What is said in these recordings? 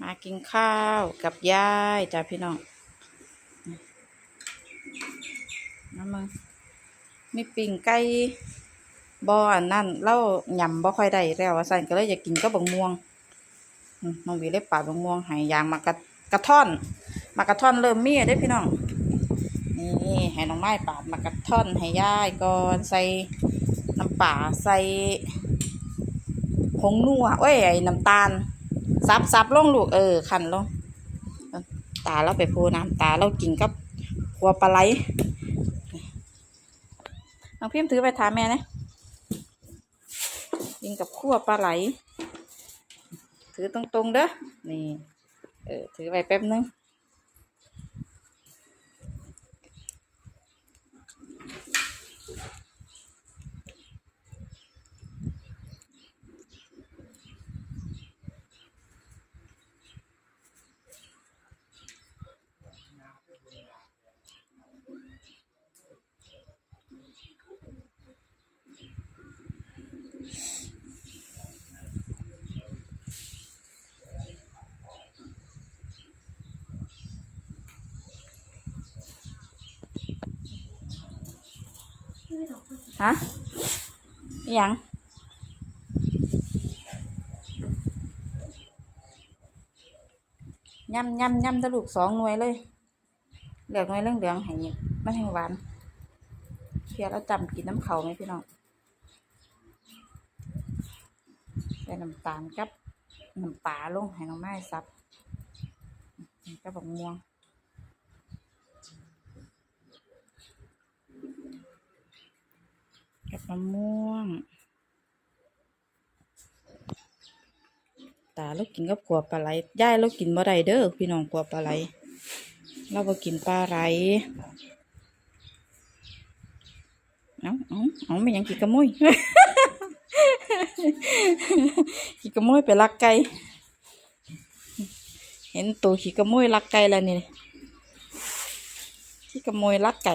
มากินข้าวกับยายจ้าพี่น้องน้ำมึงมีปิ่งไก่บออันนั่นเล่ายำบ่ค่อยได้แล้วว่าสั่นก็เลยอยากกินก็บังม่วงอืมน้องวีเลยปาดบังม่วงห้ยยางมากระกระท่อน มากระท่อนเริ่มมีได้พี่น้องนี่ให้น้องไม้ปาดมากระท่อนให้ยายก่อนใส่น้ำป่าใส่ผงนัวเอ้ยไอ้น้ำตาล ซับซับลงลูกเออขันลงเอาตาเราไปโพน้ำตาเรากินกับหัวปลาไหลน้องพิมพ์ถือไปถามแม่นะกินกับขั้วปลาไหล ถือตรงๆเด้อนี่เออถือไปแป๊บนึง ฮะยังย่ำย่ำย่ำตะลูกสองหน่วยเลย เหลือกหน่วยเหลืองเหลืองๆให้มันแห้งหวานเคี่ยวแล้วจำกินน้ำเขาไหมพี่น้องใส่น้ำตาลกับน้ำปลาลงให้น้องไม้ซับกับบักม่วง กับมะม่วง ตาเรากินกับขัวปลาไหลย่ายเรากินบ่ได้เด้อพี่น้องขัวปลาไหลเราบ่กินปลาไหลเอ้าเอ้าเอ้าไม่ยังกินกระมุยกินกระมุยไปลักไก่เห็นตัวขี้กระมุยลักไก่แล้วนี่ขี้กระมุยลักไก่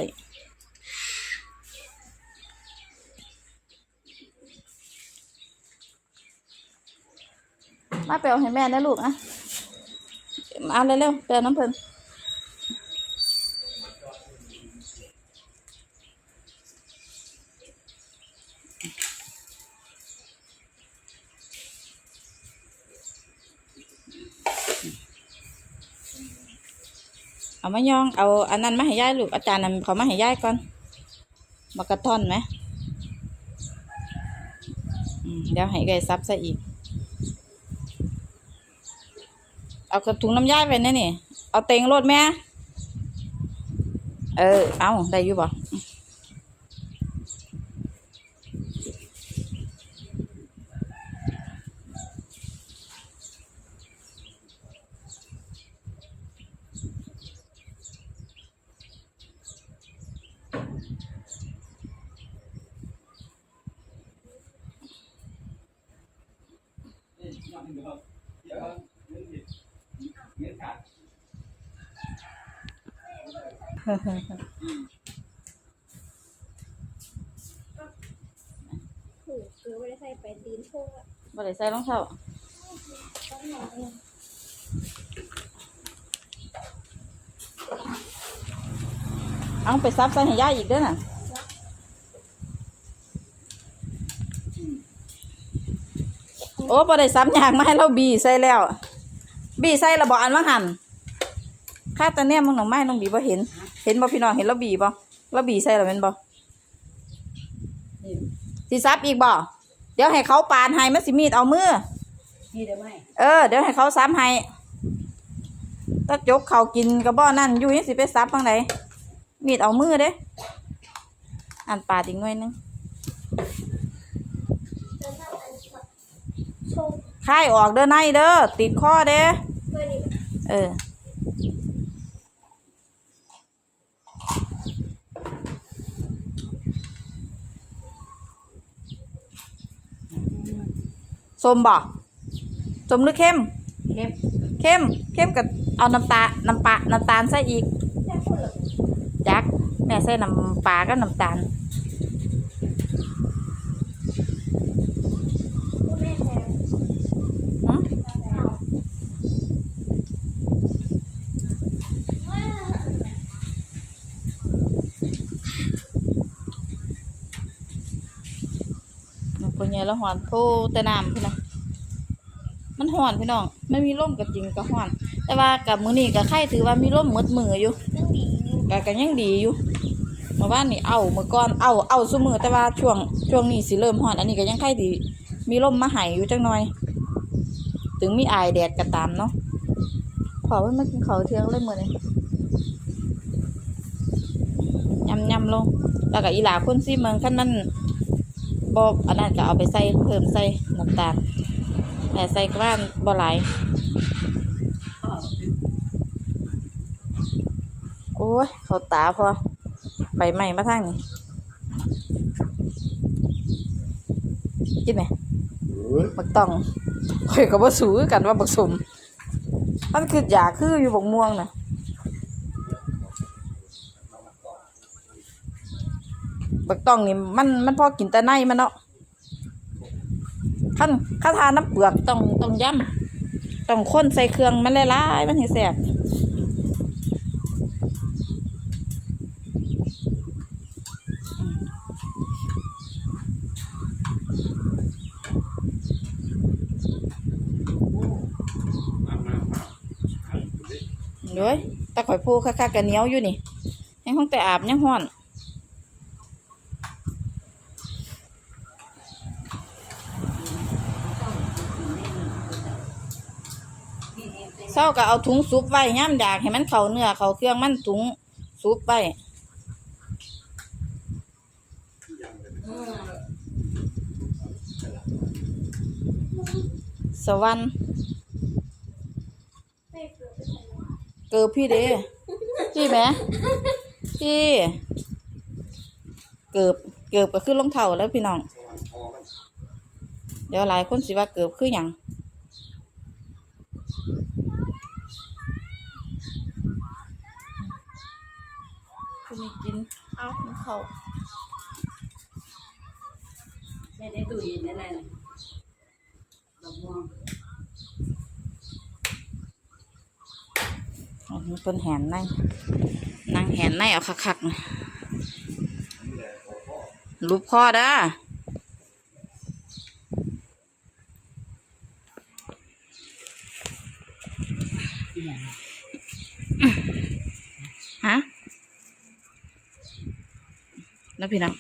มาไปเอาให้แม่นะลูกอะมาเร็วๆไปเอาน้ำเพิ่นเอามายอง เอาอันนั้นมาให้ยายลูกอาจารย์นั้นเขามาให้ยายก่อนมากระท่อนไหมอืมเดี๋ยวให้ไก่ซับซะอีก เอากระถุงน้ำย่ายไปนี่นี่ เอาเต็งรถแม่ เออ เอาได้อยู่บ่ ถูกคือไม่ได้ใส่ไปตีนโชกอะบ่ได้ใส่รองเท้าต้องนอยเนี่ยเอาไปซับใส่ให้ย่ายอีกเด้อน่ะโอ้บ่ได้ซับยางมาให้เราบีใส่แล้ว บีใส่ระบอกอันว่าหันค่าแตะเนี่ยมึงหนองไม้น้องบีบ่เห็น เห็นบ่พี่น้องเห็นเราบีบ่เราบีใส่แล้วแม่นบ่สิซับอีกบ่เดี๋ยวให้เขาปาดให้มันสิมีดเอามือนี่เดี๋ยวไม่เออเดี๋ยวให้เขาซ้ำให้ถ้าจกเขากินกระบอกนั่นอยู่นี่สิไปซับทางไหนมีดเอามือเด้อันปาดอีกหน่อยหนึงจะทำอันโชกค่ายออกเด้อในเด้อติดคอเด้เพื่อนี่เออ ส้มบ่ส้มหรือเข้มเข้มเข้ม เข้มกับเอาน้ำตาลน้ำปลาน้ำตาลใส่อีกแค่คนละจัก แม่ใส่น้ำปลากับน้ำตาล ผู้แม่แทน หึ เอา ละฮ้อนโพแต่น้ำพุ่นน่ะมันฮ้อนพี่น้องไม่มีลมก็จริงก็ฮ้อน แต่ว่ากับมือนี้ก็ไข่ถือว่ามีลมมดมืออยู่เรื่ออยู่ก็ก็ยังดีอยู่มื่อวานนี่เอาเมื่อก่อนเอาเอาซุมือแต่ว่าช่วงช่วงนี้สิเริ่มฮ้อน อันนี้ก็ยังไข่ดีมีลมมาให้อยู่จังหน่อย ถึงมีอายแดดก็ตามเนาะขอว่ามากินข้าวเที่ยงเลยมือนี้ยำยำลง แล้วก็อีหลาคนซีเมืองคันมัน บอกอันนั้นก็เอาไปใส่เพิ่มใส่น้ำตาลแต่ใส่กล้านบ่หลายโอ้ยเขาตาพอใบใหม่มาทางนี้กินไหมเอ้ยบักต้องข่อยก็บ่สู้คือกันว่าบักสมมันคืออยากคืออยู่บักม่วงน่ะ บักต้องนี่มันมันพอกินแต่ในมันเนาะขั้นข้าทานน้ำเปลือกต้องต้องย่ำต้องข้นใส่เครื่องมันหลายๆมันให้แซ่บเด้ยตะข่อยพูคักๆกันเหนียวอยู่นี่ยังห้องแต่อาบยังห้อน เศร้าก็เอาถุงซุปไว้ย่ำอยากให้มันเข้าเนื้อเข้าเครื่องมันถุงซุปไว้สวรรค์เกิดไปใส่หวานเกิบพี่เด้พี่แหมพี่เกิบเกิบก็คือรองเท้าแล้วพี่น้อง เดี๋ยวหลายคนสิว่าเกิบคือหยัง คุณมีกิน เอากินข้าวไม่ได้ตู้เย็นนั่นแหละดอกม่วงอันนี้เป็นแหนในนั่งแหนในเอาคักๆนะรูปพ่อเด้อฮะ แล้วพี่น้อง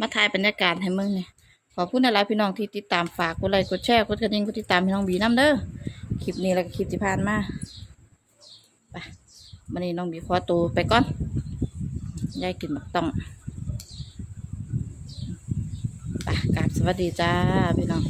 มาถ่ายบรรยากาศให้มึงเนี่ยขอบคุณหลายๆพี่น้องที่ติดตามฝากกดไลค์กดแชร์กดกระดิ่งกดติดตามพี่น้องบีน้ำเด้อคลิปนี้แล้วก็คลิปที่ผ่านมาไปมันนี้น้องบีขอตัวไปก่อนยายกินหมักต้องไปกราบสวัสดีจ้าพี่น้อง